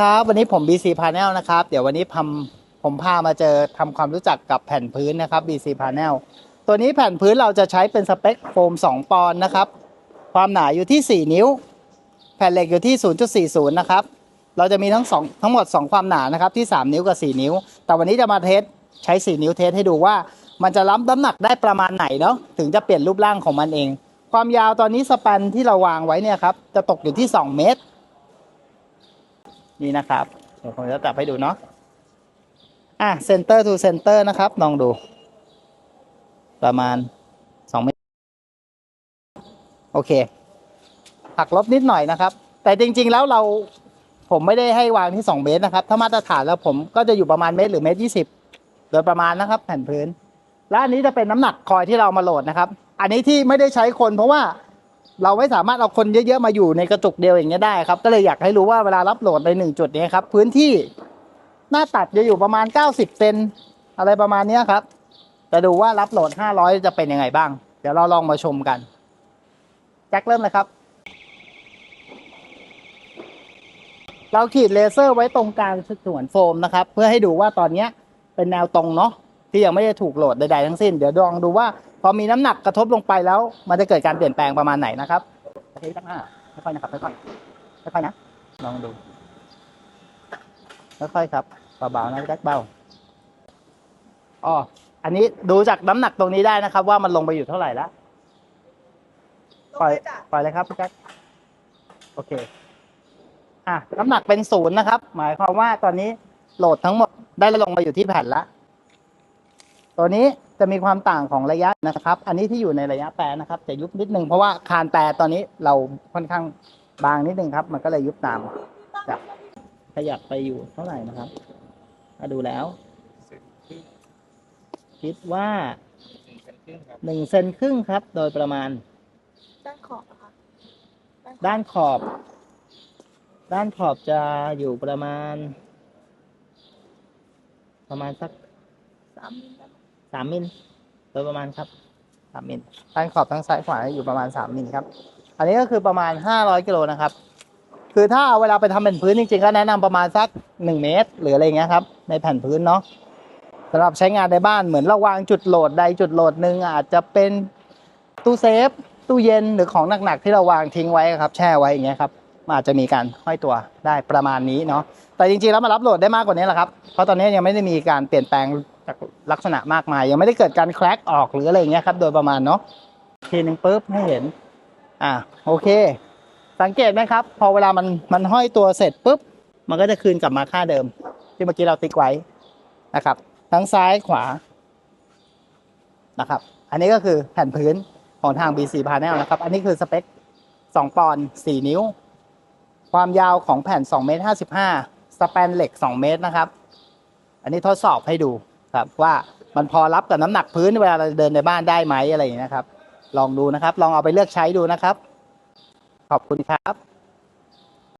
ครับวันนี้ผม BC Panel นะครับ เดี๋ยววันนี้ทำผมพามาเจอทำความรู้จักกับแผ่นพื้นนะครับ BC Panel ตัวนี้แผ่นพื้นเราจะใช้เป็นสเปคโฟม 2 ปอนด์นะครับ ความหนาอยู่ที่ 4 นิ้ว แผ่นเหล็กอยู่ที่ 0.40 นะครับ เราจะมีทั้งสองทั้งหมด 2 ความหนานะครับที่ 3 นิ้วกับ 4 นิ้ว แต่วันนี้จะมาเทสใช้ 4 นิ้วเทสให้ดูว่า มันจะรับน้ำหนักได้ประมาณไหนเนาะถึงจะเปลี่ยนรูปร่างของมันเอง ความยาวตอนนี้สแปนที่เราวางไว้เนี่ยครับจะตกอยู่ที่ 2 เมตร นี่นะครับเดี๋ยวผมจะจับให้ดูเนาะอะเซนเตอร์ทูเซนเตอร์นะครับลองดู ประมาณสองเมตรโอเคหักลบนิดหน่อยนะครับ แต่จริง ๆ แล้วเราผมไม่ได้ให้วางที่สองเมตรนะครับ ถ้ามาตรฐานแล้วผมก็จะอยู่ประมาณเมตรหรือเมตรยี่สิบโดยประมาณนะครับ แผ่นพื้น และอันนี้จะเป็นน้ำหนักคอยที่เรามาโหลดนะครับ อันนี้ที่ไม่ได้ใช้คนเพราะว่า เราไม่สามารถเอาคนเยอะๆมาอยู่ในกระจุกเดียวอย่างเงี้ยได้ครับ ก็เลยอยากให้รู้ว่าเวลารับโหลดในหนึ่งจุดนี้ครับ พื้นที่หน้าตัดจะอยู่ประมาณ 90 เซนอะไรประมาณนี้ครับ จะดูว่ารับโหลด 500 จะเป็นยังไงบ้าง เดี๋ยวเราลองมาชมกัน แจ็คเริ่มเลยครับ เราขีดเลเซอร์ไว้ตรงกลางส่วนโฟมนะครับ เพื่อให้ดูว่าตอนนี้เป็นแนวตรงเนาะที่ยังไม่ได้ถูกโหลดใดๆทั้งสิ้น เดี๋ยวลองดูว่า พอมีน้ำหนักกระทบลงไปแล้ว มันจะเกิดการเปลี่ยนแปลงประมาณไหนนะครับโอเคตั้งหน้าค่อยๆนะครับค่อยๆค่อยๆนะลองดูค่อยๆครับเบาๆนะแจ็คเบาอ๋ออันนี้ดูจากน้ำหนักตรงนี้ได้นะครับ ว่ามันลงไปอยู่เท่าไหร่แล้วปล่อยปล่อยเลยครับพี่แจ็คโอเค อะน้ำหนักเป็นศูนย์นะครับ หมายความว่าตอนนี้โหลดทั้งหมดได้ลงมาอยู่ที่แผ่นละ ตัวนี้จะมีความต่างของระยะนะครับ อันนี้ที่อยู่ในระยะแปรนะครับจะยุบนิดนึงเพราะว่าคานแปรตอนนี้เราค่อนข้างบางนิดนึงครับ มันก็เลยยุบตามจะขยับไปอยู่เท่าไหร่นะครับมาดูแล้ว คิดว่าหนึ่งเซนครึ่งครับ โดยประมาณ ด้านขอบอะค่ะด้านขอบ ด้านขอบจะอยู่ประมาณ ประมาณสักสามมิลได้ไหม สามมิลโดยประมาณครับสามมิลด้านขอบทั้งซ้ายขวาอยู่ประมาณสามมิลครับ อันนี้ก็คือประมาณห้าร้อยกิโลนะครับ คือถ้าเอาเวลาไปทำเป็นพื้นจริงๆ ก็แนะนำประมาณสักหนึ่งเมตร หรืออะไรเงี้ยครับ ในแผ่นพื้นเนาะสำหรับใช้งานในบ้านเหมือนเราวางจุดโหลดใดจุดโหลดหนึ่งอาจจะเป็นตู้เซฟตู้เย็นหรือของหนักๆที่เราวางทิ้งไว้ครับ แช่ไว้อย่างเงี้ยครับอาจจะมีการห้อยตัวได้ประมาณนี้เนาะแต่จริงๆแล้วมารับโหลดได้มากกว่านี้แหละครับ เพราะตอนนี้ยังไม่ได้มีการเปลี่ยนแปลง ลักษณะมากมาย ยังไม่ได้เกิดการแครกออกหรืออะไรเงี้ยครับ โดยประมาณเนาะทีหนึ่งปุ๊บให้เห็น อ่าโอเค สังเกตไหมครับ พอเวลามันมันห้อยตัวเสร็จปุ๊บ มันก็จะคืนกลับมาค่าเดิม ที่เมื่อกี้เราติ๊กไว้นะครับ ทั้งซ้ายขวานะครับ อันนี้ก็คือแผ่นพื้นของทาง BC Panel นะครับ อันนี้คือสเปค 2 ปอนด์4นิ้ว ความยาวของแผ่น2เมตร55สแปนเหล็ก 2 เมตรนะครับ อันนี้ทดสอบให้ดู ครับว่ามันพอรับกับน้ำหนักพื้นเวลาเราเดินในบ้านได้ไหมอะไรอย่างนี้นะครับ ลองดูนะครับ ลองเอาไปเลือกใช้ดูนะครับ ขอบคุณครับ